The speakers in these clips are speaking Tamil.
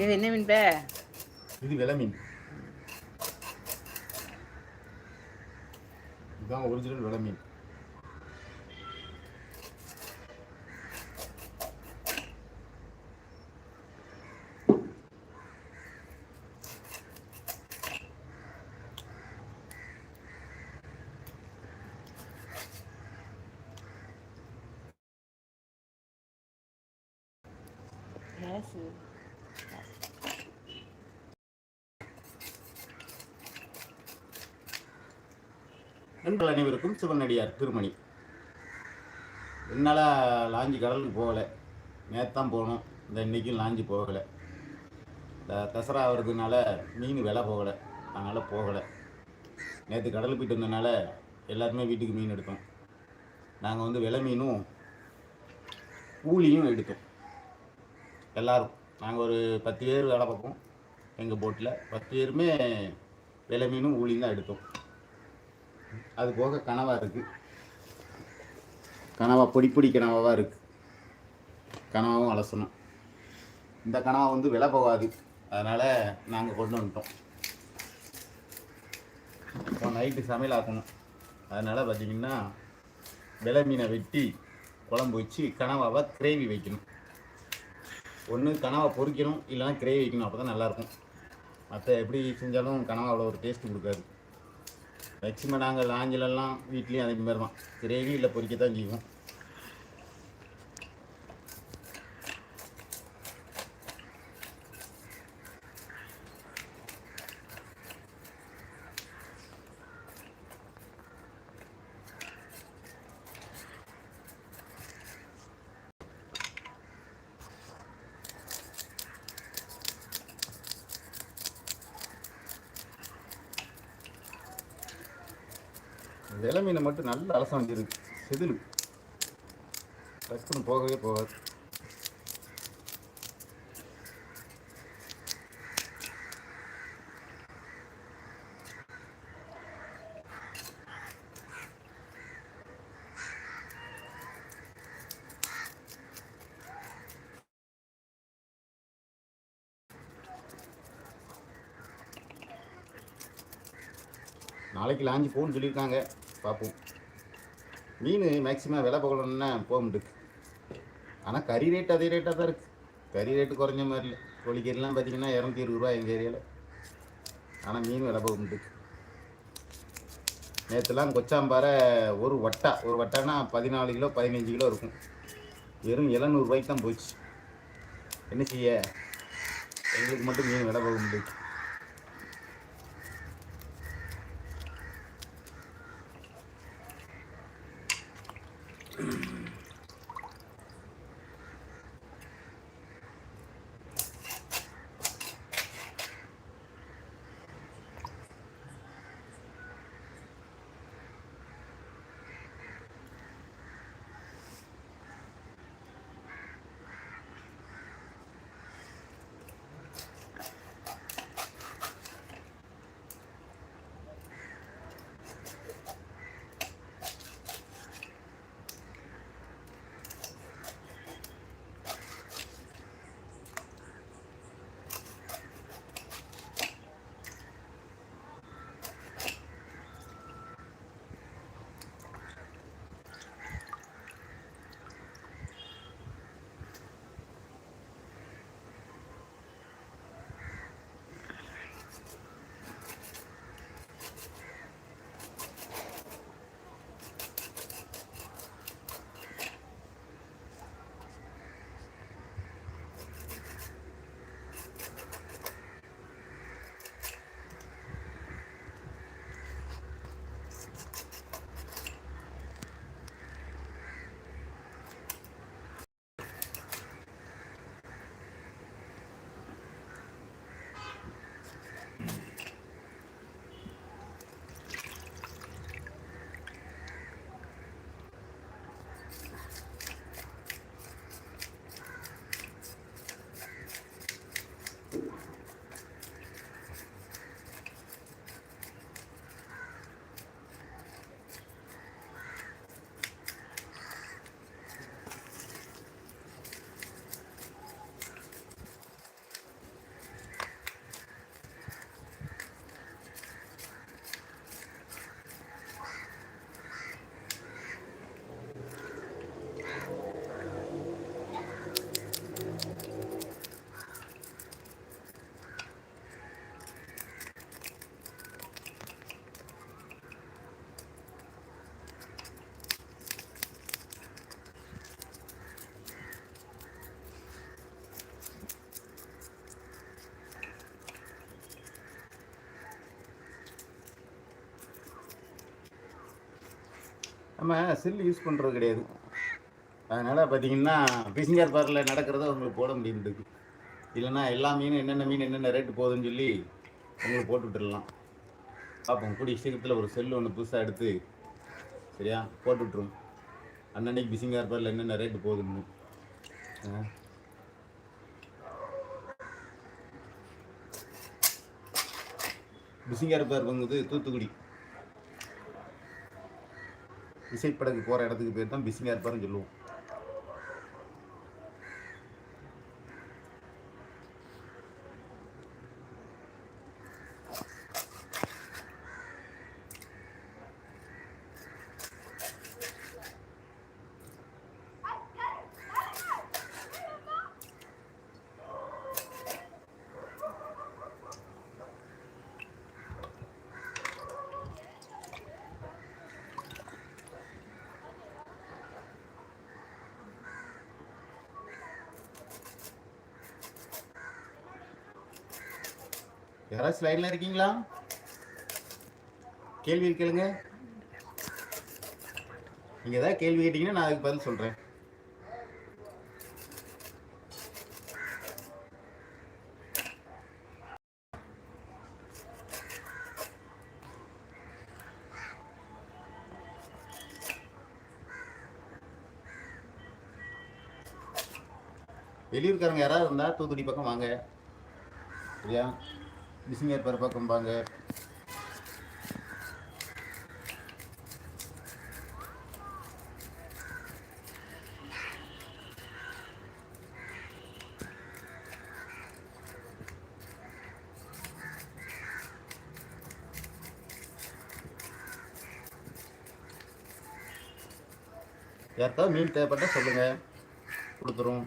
இது என்ன மீன் பே? இது விலை மீன். இதுதான் ஒரிஜினல் விலை மீன். கேஸு நண்பர்கள் அனைவருக்கும் சிவனடியார் திருமணி. என்னால் லாஞ்சி கடலுக்கு போகலை. நேத்தான் போனோம். இந்த இன்னைக்கும் லாஞ்சி போகலை. இந்த தசரா ஆகிறதுனால மீன் விலை போகலை. அதனால் போகலை. நேற்று கடலுக்கு போயிட்டு வந்ததுனால எல்லாருமே வீட்டுக்கு மீன் எடுத்தோம். நாங்கள் வந்து விலை மீனும் கூலியும் எடுத்தோம். எல்லோரும். நாங்கள் ஒரு பத்து பேர் வேலை பார்ப்போம் எங்கள் போட்டில் பத்து பேருமே விலை மீனும் ஊழியும் தான் எடுத்தோம். அது போக கனவா இருக்குது கனவா பொடி பொடி கனவாவாக இருக்குது கனவாவும் அலசணும். இந்த கனவா வந்து விலை போகாது. அதனால் நாங்கள் கொண்டு வந்துட்டோம். இப்போ நைட்டு சமையல் ஆக்கணும். அதனால் பார்த்தீங்கன்னா விலை மீனை வெட்டி குழம்பு வச்சு கனவாவை கிரேவி வைக்கணும். ஒன்று கனவா பொறிக்கணும் இல்லைன்னா கிரேவி வைக்கணும். அப்போ தான் நல்லாயிருக்கும் மற்ற எப்படி செஞ்சாலும் கனவாவில் அவ்வளோ ஒரு டேஸ்ட் கொடுக்காது. மேக்சிமம் நாங்கள் லாஞ்சிலெல்லாம் வீட்லேயும் அதே மாதிரி தான். கிரேவி இல்லை பொரிக்க தான் செய்வோம். விலை மீனை மட்டும் நல்ல அலசம் வந்துருக்கு செதில். டக்குன்னு போகவே போகாது. நாளைக்கு லாஞ்சி போகணும்னு சொல்லியிருக்காங்க. பார்ப்போம் மீன் மேக்ஸிமம் விலை போகணுன்னா போக முடியுது ஆனால் கறி ரேட் அதே ரேட்டாக தான் இருக்குது கறி ரேட்டு குறைஞ்ச மாதிரி இல்லை. கோழிக்கறிலாம் பார்த்தீங்கன்னா இரநூத்தி இருபது ரூபா எங்கள் ஏரியாவில் ஆனால் மீன் விலை போக முடியுது நேற்றுலாம் கொச்சாம்பாறை ஒரு வட்டா ஒரு வட்டானா பதினாலு கிலோ பதினஞ்சு கிலோ இருக்கும். வெறும் எழுநூறுபாய்க்கு தான் போச்சு. என்ன செய்ய? எங்களுக்கு மட்டும் மீன் விலை போக முடியுது நம்ம செல் யூஸ் பண்ணுறது கிடையாது. அதனால் பார்த்தீங்கன்னா பிசிங்கர் பார்க்கில் நடக்கிறத உங்களுக்கு போட முடியுது இல்லைன்னா எல்லா மீனும் என்னென்ன மீன் என்னென்ன ரேட்டு போகுதுன்னு சொல்லி உங்களுக்கு போட்டு விட்டுடலாம் பார்ப்போம். கூடிய சீக்கிரத்தில் ஒரு செல் ஒன்று புதுசாக எடுத்து சரியா? போட்டு விட்ருவோம் அன்னன்னைக்கு பிசிங்கார் பார்ல என்னென்ன ரேட்டு போகுதுன்னு. பிசிங்கார் பேர் பங்குது தூத்துக்குடி. விசைப்படகு போகிற இடத்துக்கு பேர் தான் பிசிங்கார் பார்னு சொல்லுவோம். யாராச்சும் ஸ்லைடில் இருக்கீங்களா? கேள்வி கேளுங்க. நீங்கள் ஏதாவது கேள்வி கேட்டிங்கன்னா நான் அதுக்கு பதில் சொல்கிறேன் வெளியூர்காரங்க யாராவது இருந்தால் தூத்துக்குடி பக்கம் வாங்க. சரியா? பிசிங்கர் பேர் பக்கம் யாருக்காவது மீன் தேவைப்பட்டா சொல்லுங்க. கொடுத்துரும்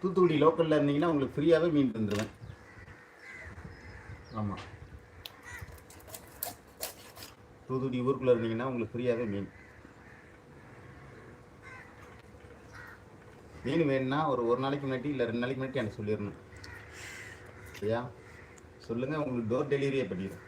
தூத்துக்குடி லோக்கலில் இருந்தீங்கன்னா உங்களுக்கு ஃப்ரீயாகவே மீன் தந்துடுவேன் ஆமாம் தூத்துக்குடி ஊருக்குள்ளே இருந்தீங்கன்னா உங்களுக்கு ஃப்ரீயாகவே மீன். மீன் வேணும்னா ஒரு ஒரு நாளைக்கு முன்னாடி இல்லை ரெண்டு நாளைக்கு முன்னாடி எனக்கு சொல்லிடணும். சரியா? சொல்லுங்கள் உங்களுக்கு டோர் டெலிவரியே பண்ணிடுறேன்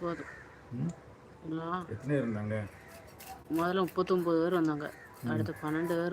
போதும். எத்தனை இருந்தாங்க? முதல்ல முப்பத்தொம்பது பேர் வந்தாங்க. அடுத்து பன்னெண்டு பேர்